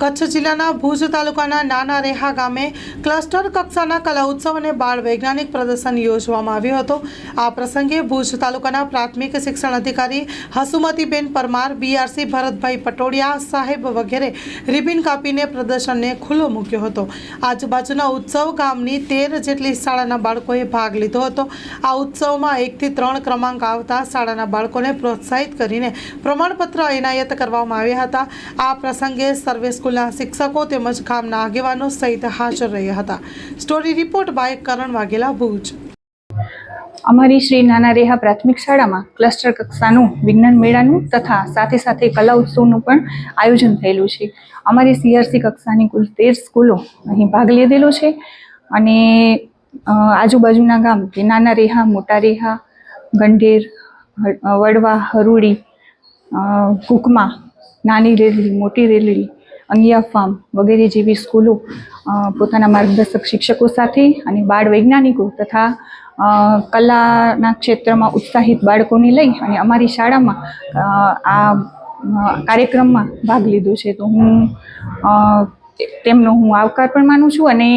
કચ્છ જિલ્લાના ભુજ તાલુકાના નાના રેહા ગામે ક્લસ્ટર કક્ષાના કલા ઉત્સવ અને બાળ વૈજ્ઞાનિક પ્રદર્શન યોજવામાં આવ્યું હતું. આ પ્રસંગે ભુજ તાલુકાના પ્રાથમિક શિક્ષણ અધિકારી હસુમતીબેન પરમાર બીઆરસી ભરતભાઈ પટોડિયા સાહેબ વગેરે રિબિન કાપીને પ્રદર્શનને ખુલ્લો મૂક્યો હતો. આજુબાજુના ઉત્સવ ગામની તેર જેટલી શાળાના બાળકોએ ભાગ લીધો હતો. આ ઉત્સવમાં એકથી ત્રણ ક્રમાંક આવતા શાળાના બાળકોને પ્રોત્સાહિત કરીને પ્રમાણપત્ર એનાયત કરવામાં આવ્યા હતા. આ પ્રસંગે સર્વે સ્કૂલના શિક્ષકો તેમજ ગામના આગેવાનો સહિત હાજર રહ્યા હતા. Story report by Karan Vaghela, Bhuj. અમારી શ્રી નાના રેહા પ્રાથમિક શાળામાં ક્લસ્ટર કક્ષાનું, વિજ્ઞાન મેળાનું તથા સાથે સાથે કલા ઉત્સવનું પણ આયોજન થયેલું છે. અમારી સીઆરસી કક્ષાની કુલ તેર સ્કૂલો અહીં ભાગ લીધેલો છે અને આજુબાજુના ગામ કે નાના રેહા, મોટા રેહા, ગંઢેર વડવા, હરુડી કુકમા, નાની રેલી, મોટી રેલી અંગિયા ફાર્મ વગેરે જેવી સ્કૂલો પોતાના માર્ગદર્શક શિક્ષકો સાથે અને બાળ વૈજ્ઞાનિકો તથા કલાના ક્ષેત્રમાં ઉત્સાહિત બાળકોને લઈ અને અમારી શાળામાં આ કાર્યક્રમમાં ભાગ લીધો છે. તો હું તેમનો હું આવકાર પણ માનું છું અને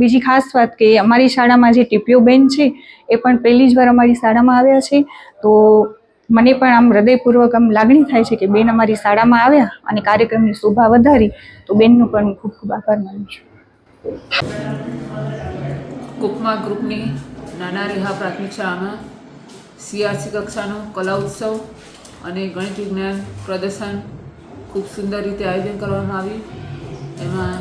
બીજી ખાસ વાત કે અમારી શાળામાં જે ટીપીઓ બેન છે, એ પણ પહેલી જ વાર અમારી શાળામાં આવ્યા છે. તો મને પણ આમ હૃદયપૂર્વક આમ લાગણી થાય છે કે બેન અમારી શાળામાં આવ્યા અને કાર્યક્રમની શોભા વધારી, તો બેનનું પણ હું ખૂબ ખૂબ આભાર માનું છું. કુકમા ગ્રુપની નાના રેહા પ્રાથમિક શાળામાં સીઆરસી કક્ષાનો કલા ઉત્સવ અને ગણિત વિજ્ઞાન પ્રદર્શન ખૂબ સુંદર રીતે આયોજન કરવામાં આવ્યું. એમાં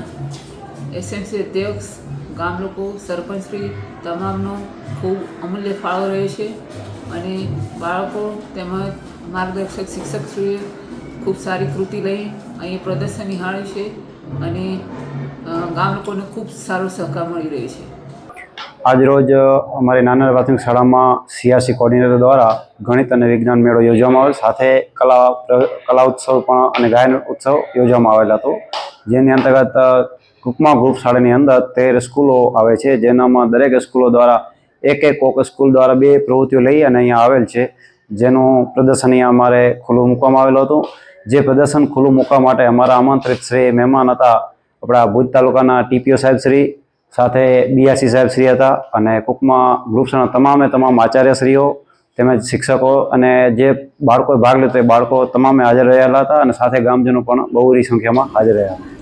એસએમસી અધ્યક્ષ, ગામ લોકો, સરપંચશ્રી તમામનો ખૂબ અમૂલ્ય ફાળો રહે છે. અને બાળકો તેમજ માર્ગદર્શક શિક્ષકશ્રીએ ખૂબ સારી કૃતિ લઈ અહીં પ્રદર્શન નિહાળ્યું છે અને ગામ લોકોને ખૂબ સારો સહકાર મળી રહ્યો છે. આજરોજ અમારી નાના પ્રાથમિક શાળામાં સીઆરસી કોર્ડિનેટર દ્વારા ગણિત અને વિજ્ઞાન મેળો યોજવામાં આવેલ સાથે કલા કલા ઉત્સવ પણ અને ગાયન ઉત્સવ યોજવામાં આવેલ હતો. જેની અંતર્ગત ગ્રુપમાં ગ્રુપ શાળાની અંદર તેર સ્કૂલો આવે છે. જેનામાં દરેક સ્કૂલો દ્વારા એક એક કોક સ્કૂલ દ્વારા બે પ્રવૃત્તિઓ લઈ અને અહીંયા આવેલ છે. જેનું પ્રદર્શન અહીંયા અમારે ખુલ્લું મૂકવામાં આવેલું હતું. જે પ્રદર્શન ખુલ્લું મૂકવા માટે અમારા આમંત્રિત શ્રી મહેમાન હતા આપણા ભુજ તાલુકાના ટીપીઓ સાહેબ શ્રી, સાથે બીઆરસી સાહેબ શ્રી હતા અને કુકમાં ગ્રુપ્સના તમામે તમામ આચાર્યશ્રીઓ તેમજ શિક્ષકો અને જે બાળકોએ ભાગ લીધો એ બાળકો તમામે હાજર રહેલા હતા અને સાથે ગામજનો પણ બહુરી સંખ્યામાં હાજર રહ્યા હતા.